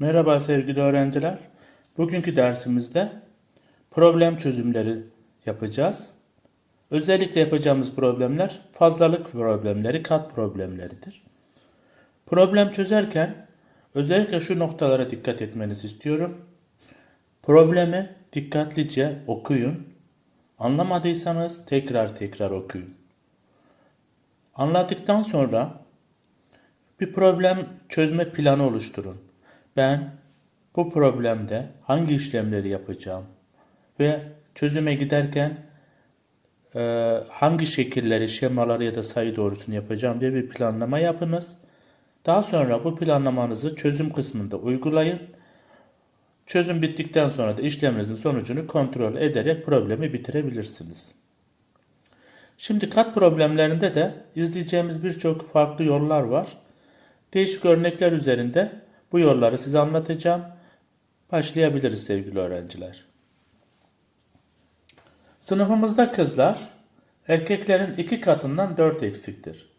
Merhaba sevgili öğrenciler. Bugünkü dersimizde problem çözümleri yapacağız. Özellikle yapacağımız problemler fazlalık problemleri, kat problemleridir. Problem çözerken özellikle şu noktalara dikkat etmenizi istiyorum. Problemi dikkatlice okuyun. Anlamadıysanız tekrar tekrar okuyun. Anladıktan sonra bir problem çözme planı oluşturun. Ben bu problemde hangi işlemleri yapacağım ve çözüme giderken e, hangi şekilleri, şemaları ya da sayı doğrusunu yapacağım diye bir planlama yapınız. Daha sonra bu planlamanızı çözüm kısmında uygulayın. Çözüm bittikten sonra da işleminizin sonucunu kontrol ederek problemi bitirebilirsiniz. Şimdi kat problemlerinde de izleyeceğimiz birçok farklı yollar var. Değişik örnekler üzerinde bu yolları size anlatacağım. Başlayabiliriz sevgili öğrenciler. Sınıfımızda kızlar erkeklerin iki katından 4 eksiktir.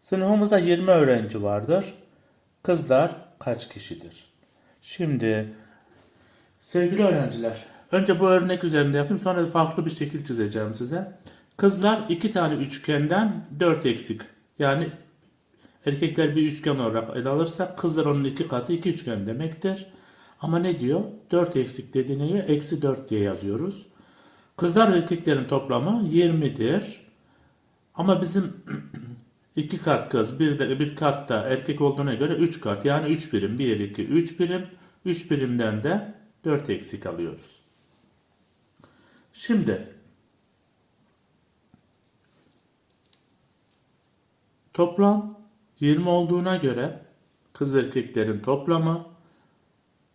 Sınıfımızda 20 öğrenci vardır. Kızlar kaç kişidir? Şimdi sevgili öğrenciler önce bu örnek üzerinde yapayım sonra farklı bir şekil çizeceğim size. Kızlar iki tane üçgenden 4 eksik. Yani Erkekler bir üçgen olarak ele alırsak kızlar onun iki katı iki üçgen demektir. Ama ne diyor? 4 eksik dediğine göre eksi 4 diye yazıyoruz. Kızlar ve erkeklerin toplamı 20'dir. Ama bizim iki kat kız bir de bir kat da erkek olduğuna göre 3 kat yani 3 birim 1 2 3 birim 3 birimden de 4 eksik alıyoruz. Şimdi toplam 20 olduğuna göre kız ve erkeklerin toplamı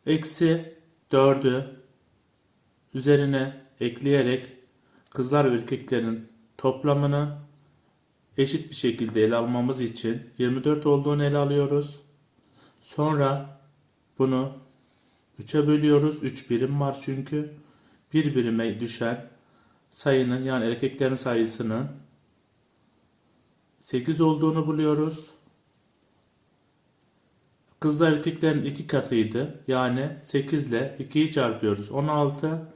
eksi 4'ü üzerine ekleyerek kızlar ve erkeklerin toplamını eşit bir şekilde ele almamız için 24 olduğunu ele alıyoruz. Sonra bunu 3'e bölüyoruz. 3 birim var çünkü. Bir birime düşen sayının yani erkeklerin sayısının 8 olduğunu buluyoruz. Kızlar erkeklerin iki katıydı. Yani 8 ile 2'yi çarpıyoruz. 16.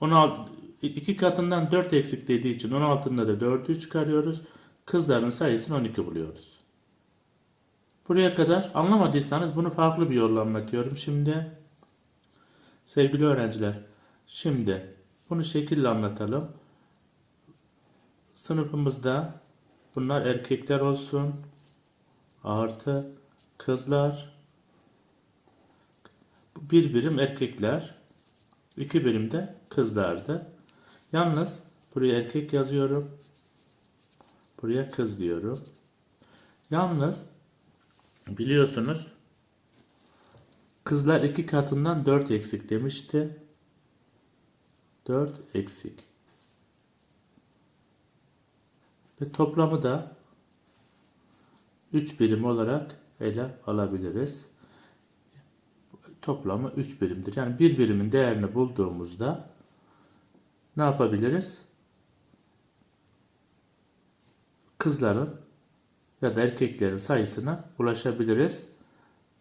16 2 katından 4 eksik dediği için 16'ında da 4'ü çıkarıyoruz. Kızların sayısını 12 buluyoruz. Buraya kadar anlamadıysanız bunu farklı bir yolla anlatıyorum. Şimdi sevgili öğrenciler şimdi bunu şekille anlatalım. Sınıfımızda bunlar erkekler olsun. Artı kızlar bir birim erkekler, iki birim de kızlardı. Yalnız buraya erkek yazıyorum. Buraya kız diyorum. Yalnız biliyorsunuz kızlar iki katından 4 eksik demişti. 4 eksik. Ve toplamı da 3 birim olarak ele alabiliriz toplamı 3 birimdir. Yani bir birimin değerini bulduğumuzda ne yapabiliriz? Kızların ya da erkeklerin sayısına ulaşabiliriz.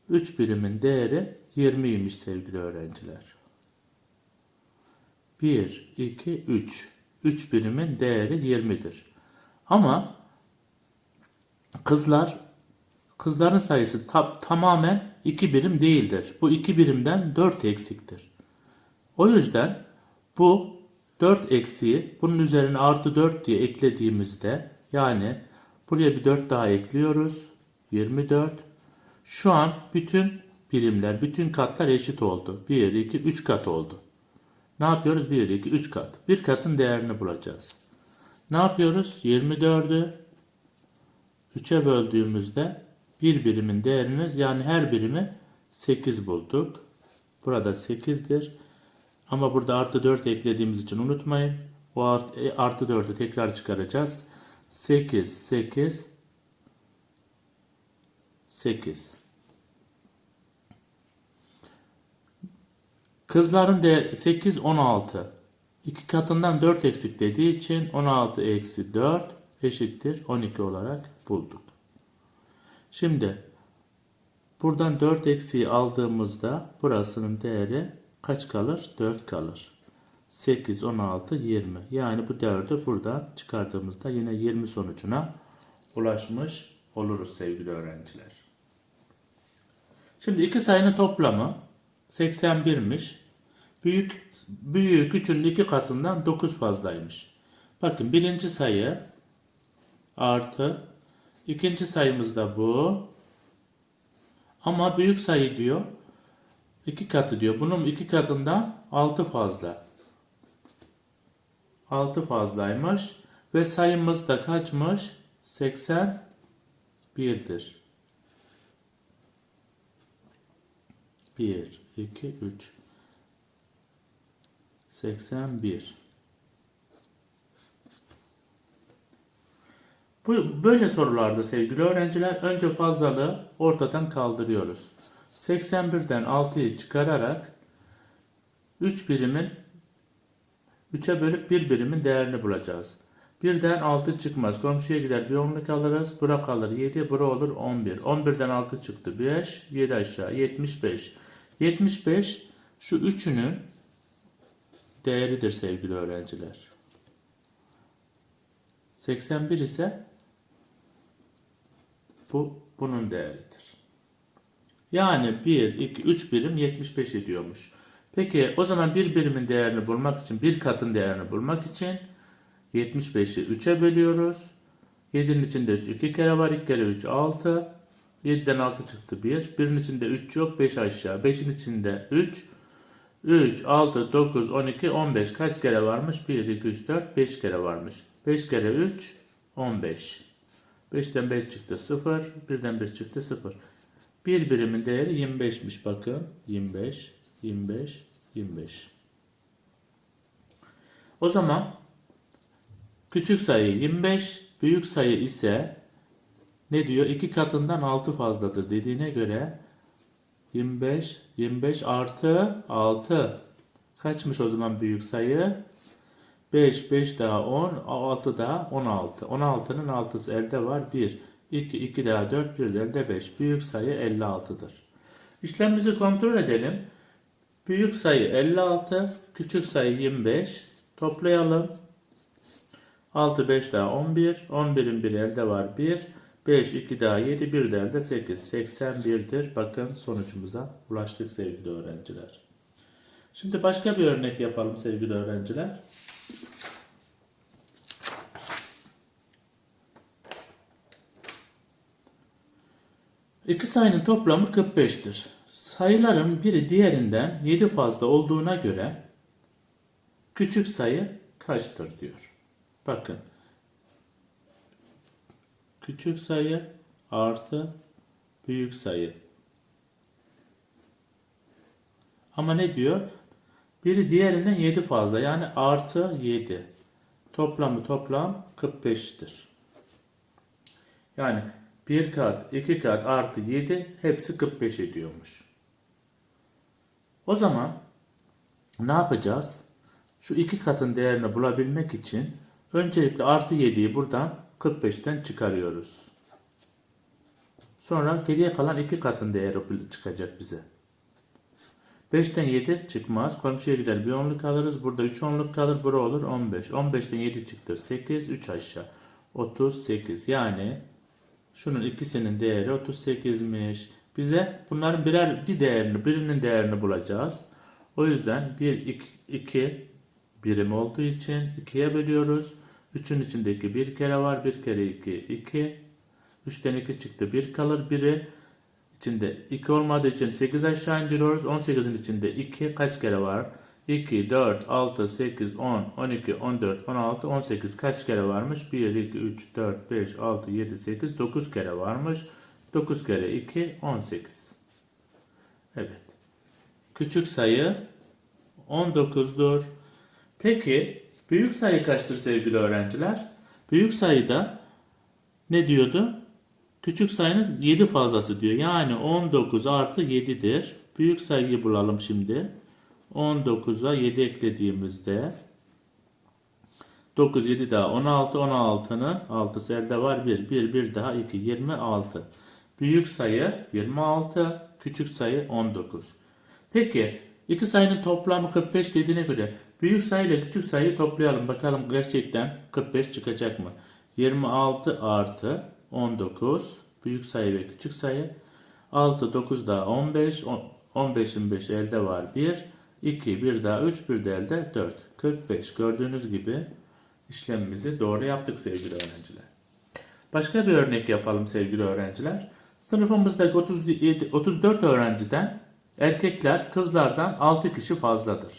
3 birimin değeri 20'ymiş sevgili öğrenciler. 1, 2, 3. 3 birimin değeri 20'dir. Ama kızlar kızların sayısı ta tamamen 2 birim değildir. Bu 2 birimden 4 eksiktir. O yüzden bu 4 eksiği bunun üzerine artı 4 diye eklediğimizde yani buraya bir 4 daha ekliyoruz. 24. Şu an bütün birimler, bütün katlar eşit oldu. 1, 2, 3 kat oldu. Ne yapıyoruz? 1, 2, 3 kat. Bir katın değerini bulacağız. Ne yapıyoruz? 24'ü 3'e böldüğümüzde bir birimin değeriniz yani her birimi 8 bulduk. Burada 8'dir. Ama burada artı 4 eklediğimiz için unutmayın. O artı, e, artı 4'ü tekrar çıkaracağız. 8, 8, 8. Kızların değeri 8, 16. İki katından 4 eksik dediği için 16 eksi 4 eşittir 12 olarak bulduk. Şimdi Buradan 4 eksiği aldığımızda burasının değeri kaç kalır? 4 kalır. 8, 16, 20. Yani bu 4'ü buradan çıkardığımızda yine 20 sonucuna ulaşmış oluruz sevgili öğrenciler. Şimdi iki sayının toplamı 81'miş. Büyük büyüğü küçüğün iki katından 9 fazlaymış. Bakın birinci sayı artı ikinci sayımız da bu. Ama büyük sayı diyor. iki katı diyor. Bunun iki katından 6 fazla. 6 fazlaymış. Ve sayımız da kaçmış? 81'dir. 1, 2, 3. 81. Bu böyle sorularda sevgili öğrenciler önce fazlalığı ortadan kaldırıyoruz. 81'den 6'yı çıkararak 3 birimin 3'e bölüp 1 birimin değerini bulacağız. 1'den 6 çıkmaz. Komşuya gider bir onluk alırız. Bura kalır 7. Bura olur 11. 11'den 6 çıktı. 5. 7 aşağı. 75. 75 şu üçünün değeridir sevgili öğrenciler. 81 ise bu bunun değeridir. Yani 1, 2, 3 birim 75 ediyormuş. Peki o zaman bir birimin değerini bulmak için, bir katın değerini bulmak için 75'i 3'e bölüyoruz. 7'nin içinde 3 2 kere var. 2 kere 3 6. 7'den 6 çıktı 1. 1'in içinde 3 yok. 5 aşağı. 5'in içinde 3. 3, 6, 9, 12, 15 kaç kere varmış? 1, 2, 3, 4, 5 kere varmış. 5 kere 3, 15. 5'ten 5 çıktı 0. 1'den 1 çıktı 0. Bir birimin değeri 25'miş bakın. 25, 25, 25. O zaman küçük sayı 25, büyük sayı ise ne diyor? 2 katından 6 fazladır dediğine göre 25, 25 artı 6. Kaçmış o zaman büyük sayı? 5, 5 daha 10, 6 daha 16. 16'nın 6'sı elde var 1. 2, 2 daha 4, 1 de elde 5. Büyük sayı 56'dır. İşlemimizi kontrol edelim. Büyük sayı 56, küçük sayı 25. Toplayalım. 6, 5 daha 11. 11'in biri elde var 1. 5, 2 daha 7, 1 de elde 8. 81'dir. Bakın sonucumuza ulaştık sevgili öğrenciler. Şimdi başka bir örnek yapalım sevgili öğrenciler. İki sayının toplamı 45'tir. Sayıların biri diğerinden 7 fazla olduğuna göre küçük sayı kaçtır diyor. Bakın. Küçük sayı artı büyük sayı. Ama ne diyor? Biri diğerinden 7 fazla. Yani artı 7. Toplamı toplam 45'tir. Yani 1 kat, 2 kat artı 7 hepsi 45 ediyormuş. O zaman ne yapacağız? Şu iki katın değerini bulabilmek için öncelikle artı 7'yi buradan 45'ten çıkarıyoruz. Sonra geriye kalan iki katın değeri çıkacak bize. 5'ten 7 çıkmaz. Komşuya gider bir onluk alırız. Burada 3 onluk kalır. Bura olur 15. 15'ten 7 çıktı. 8. 3 aşağı. 38. Yani şunun ikisinin değeri 38'miş. Bize bunların birer bir değerini, birinin değerini bulacağız. O yüzden 1, 2, 2 birim olduğu için 2'ye bölüyoruz. 3'ün içindeki bir kere var. 1 kere 2, 2. 3'ten 2 çıktı. 1 kalır. Biri içinde 2 olmadığı için 8 aşağı indiriyoruz. 18'in içinde 2 kaç kere var? 2, 4, 6, 8, 10, 12, 14, 16, 18 kaç kere varmış? 1, 2, 3, 4, 5, 6, 7, 8, 9 kere varmış. 9 kere 2, 18. Evet. Küçük sayı 19'dur. Peki büyük sayı kaçtır sevgili öğrenciler? Büyük sayıda ne diyordu? Küçük sayının 7 fazlası diyor. Yani 19 artı 7'dir. Büyük sayıyı bulalım şimdi. 19'a 7 eklediğimizde 9, 7 daha 16, 16'nın 6'sı elde var 1. 1, 1 daha 2, 26. Büyük sayı 26, küçük sayı 19. Peki iki sayının toplamı 45 dediğine göre büyük sayı ile küçük sayıyı toplayalım. Bakalım gerçekten 45 çıkacak mı? 26 artı 19 büyük sayı ve küçük sayı. 6, 9 daha 15. 15'in 5 elde var 1. 2, 1 daha 3, 1 de elde 4. 45. Gördüğünüz gibi işlemimizi doğru yaptık sevgili öğrenciler. Başka bir örnek yapalım sevgili öğrenciler. Sınıfımızdaki 37, 34 öğrenciden erkekler kızlardan 6 kişi fazladır.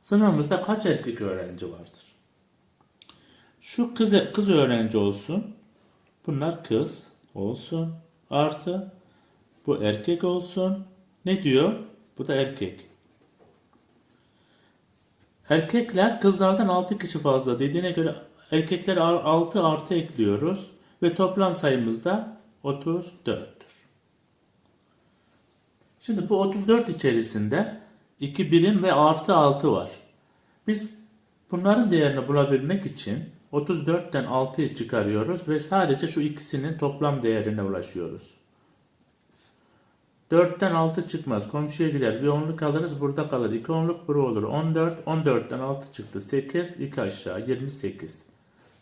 Sınıfımızda kaç erkek öğrenci vardır? Şu kız, kız öğrenci olsun. Bunlar kız olsun. Artı bu erkek olsun. Ne diyor? Bu da erkek. Erkekler kızlardan 6 kişi fazla dediğine göre erkekler 6 artı ekliyoruz ve toplam sayımız da 34'tür. Şimdi bu 34 içerisinde 2 birim ve artı 6 var. Biz bunların değerini bulabilmek için 34'ten 6'yı çıkarıyoruz ve sadece şu ikisinin toplam değerine ulaşıyoruz. 4'ten 6 çıkmaz. Komşuya gider. Bir onluk alırız. Burada kalır. 2 onluk bura olur. 14. 14'ten 6 çıktı. 8. 2 aşağı. 28.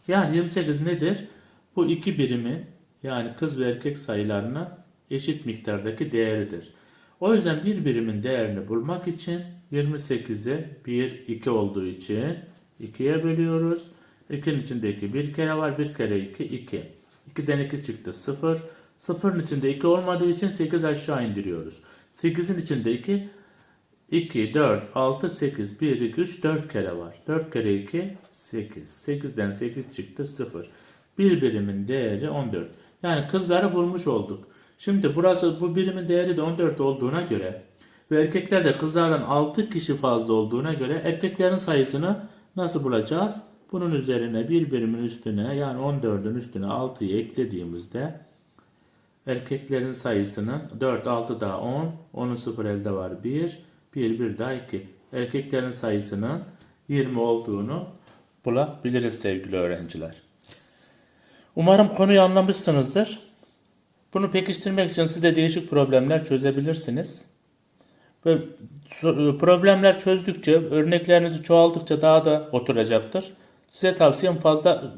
Yani 28 nedir? Bu iki birimin yani kız ve erkek sayılarının eşit miktardaki değeridir. O yüzden bir birimin değerini bulmak için 28'i 1, 2 olduğu için 2'ye bölüyoruz. 2'nin içinde 2 bir kere var. 1 kere 2, 2. 2'den 2 çıktı 0. 0'ın içinde 2 olmadığı için 8 aşağı indiriyoruz. 8'in içinde 2, 2, 4, 6, 8, 1, 2, 3, 4 kere var. 4 kere 2, 8. 8'den 8 çıktı 0. Bir birimin değeri 14. Yani kızları bulmuş olduk. Şimdi burası bu birimin değeri de 14 olduğuna göre ve erkeklerde kızlardan 6 kişi fazla olduğuna göre erkeklerin sayısını nasıl bulacağız? Bunun üzerine bir birimin üstüne yani 14'ün üstüne 6'yı eklediğimizde erkeklerin sayısının 4, 6 daha 10, 10'un 0 elde var 1, 1, 1 daha 2. Erkeklerin sayısının 20 olduğunu bulabiliriz sevgili öğrenciler. Umarım konuyu anlamışsınızdır. Bunu pekiştirmek için siz de değişik problemler çözebilirsiniz. Ve problemler çözdükçe, örneklerinizi çoğaldıkça daha da oturacaktır. Size tavsiyem fazla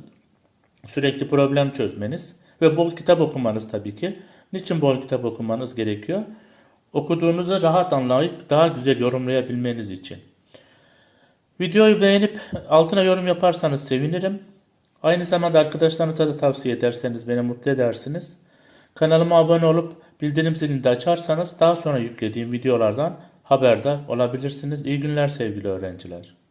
sürekli problem çözmeniz ve bol kitap okumanız tabii ki. Niçin bol kitap okumanız gerekiyor? Okuduğunuzu rahat anlayıp daha güzel yorumlayabilmeniz için. Videoyu beğenip altına yorum yaparsanız sevinirim. Aynı zamanda arkadaşlarınıza da tavsiye ederseniz beni mutlu edersiniz. Kanalıma abone olup bildirim zilini de açarsanız daha sonra yüklediğim videolardan haberdar olabilirsiniz. İyi günler sevgili öğrenciler.